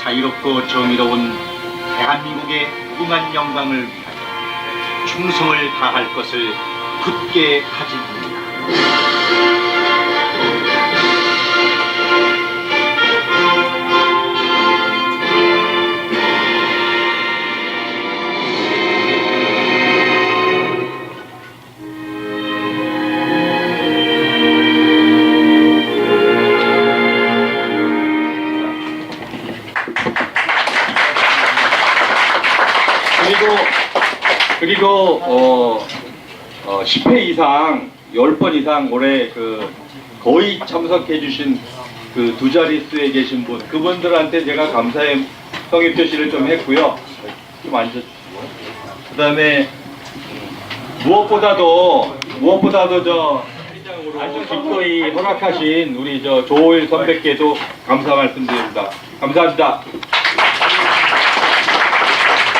자유롭고 정의로운 대한민국의 무궁한 영광을 위하여 충성을 다할 것을 굳게 다짐합니다. 그리고 그리고 어, 어 10회 이상 10번 이상 올해 그 거의 참석해 주신 그 두 자릿수에 계신 분 그분들한테 제가 감사의 성의 표시를 좀 했고요. 좀 앉아 그다음에 무엇보다도 무엇보다도 저 아주 기꺼이 허락하신 우리 저 조호일 선배께도 감사 말씀드립니다. 감사합니다.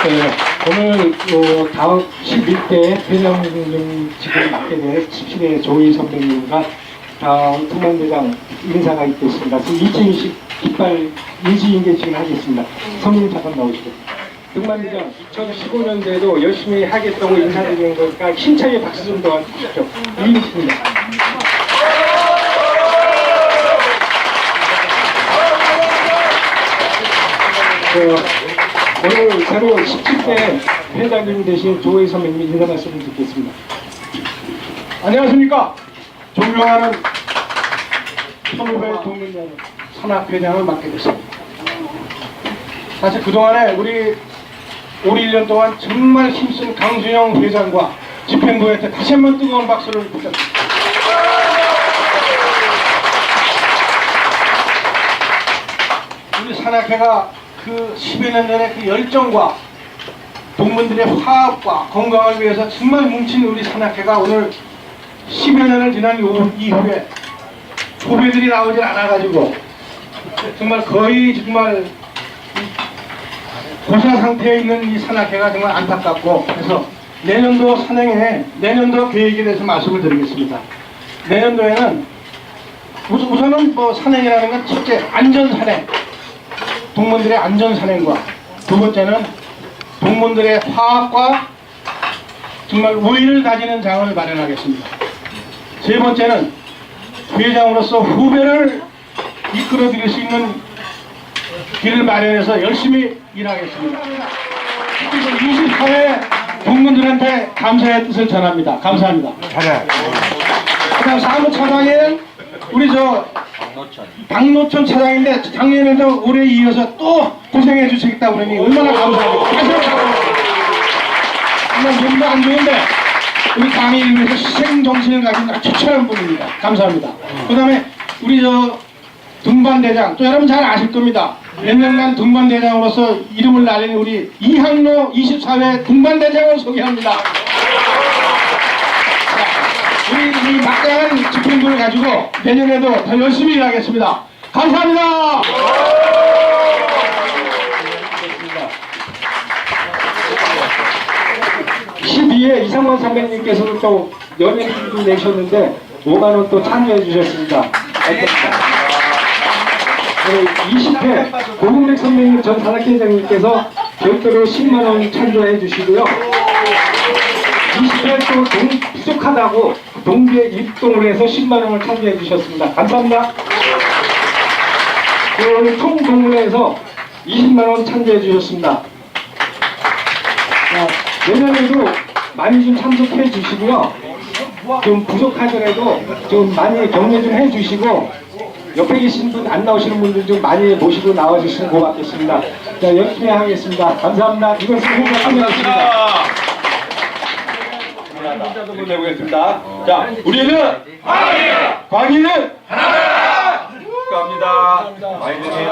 네, 오늘 어, 다음 11대 회장님 지금 맡게 될 17대 조희 선배님과 다음 특만대장 인사가 있겠습니다. 그 이진식 깃발 인지인계식을 하겠습니다. 선배님 잠깐 나오시고. 특만대장 2015년도에도 열심히 하겠다고 인사드리는 거니까 힘차게 박수 좀 더 주십시오. 그, 오늘 새로 17대 회장님 되신 조혜 선배님 인사 말씀을 듣겠습니다. 안녕하십니까. 존경하는 선후배 동문회장 산악회장을 맡게 됐습니다. 사실 그동안에 우리 올 1년 동안 정말 힘쓴 강준영 회장과 집행부한테 다시 한 번 뜨거운 박수를 부탁드립니다. 우리 산악회가 그 10여 년 전에 그 열정과 동문들의 화합과 건강을 위해서 정말 뭉친 우리 산악회가 오늘 10여 년을 지난 요- 이후에 후배들이 나오질 않아가지고 정말 거의 정말 고사 상태에 있는 이 산악회가 정말 안타깝고 그래서 내년도 산행에 내년도 계획에 대해서 말씀을 드리겠습니다. 내년도에는 우선, 우선은 뭐 산행이라는 건 첫째 안전 산행 동문들의 안전 산행과 두 번째는 동문들의 화합과 정말 우위를 다지는 장을 마련하겠습니다. 세 번째는 회장으로서 후배를 이끌어 드릴 수 있는 길을 마련해서 열심히 일하겠습니다. 그리고 24회 동문들한테 감사의 뜻을 전합니다. 감사합니다. 그다음 사무차장에는 우리 저 박노천 차장인데 작년에도 올해 이어서 또 고생해 주시겠다 그러니 얼마나 감사합니까. 다시 한번 정말 몸도 안 좋은데 우리 강의를 위해서 희생 정신을 가진 아주 추천한 분입니다. 감사합니다. 그 다음에 우리 저 등반대장 또 여러분 잘 아실 겁니다. 몇 년간 등반대장으로서 이름을 날린 우리 이항로 24회 등반대장을 소개합니다. 우리 이 막강한 집행부를 가지고 내년에도 더 열심히 일하겠습니다. 감사합니다. 12회 이상원 선배님께서는 또 연예인도 내셨는데 5만 원 또 참여해 주셨습니다. 감사합니다. 네, 20회 고금백 선배님 전 산악회장님께서 별도로 10만 원 참조해 주시고요. 20회 또 동, 부족하다고 동계 입동을 해서 10만 원을 참여해 주셨습니다. 감사합니다. 오늘 총 동문회에서 20만 원 참여해 주셨습니다. 자, 내년에도 많이 좀 참석해 주시고요. 좀 부족하더라도 좀 많이 격려 좀 해 주시고 옆에 계신 분 안 나오시는 분들 좀 많이 모시고 나와 주시면 고맙겠습니다. 자, 열심히 하겠습니다. 감사합니다. 이것은 행사 끝내겠습니다. 문자도 보내보겠습니다. 자, 우리는 광희! 광희는 하나다! 축하합니다. 많이 드세요.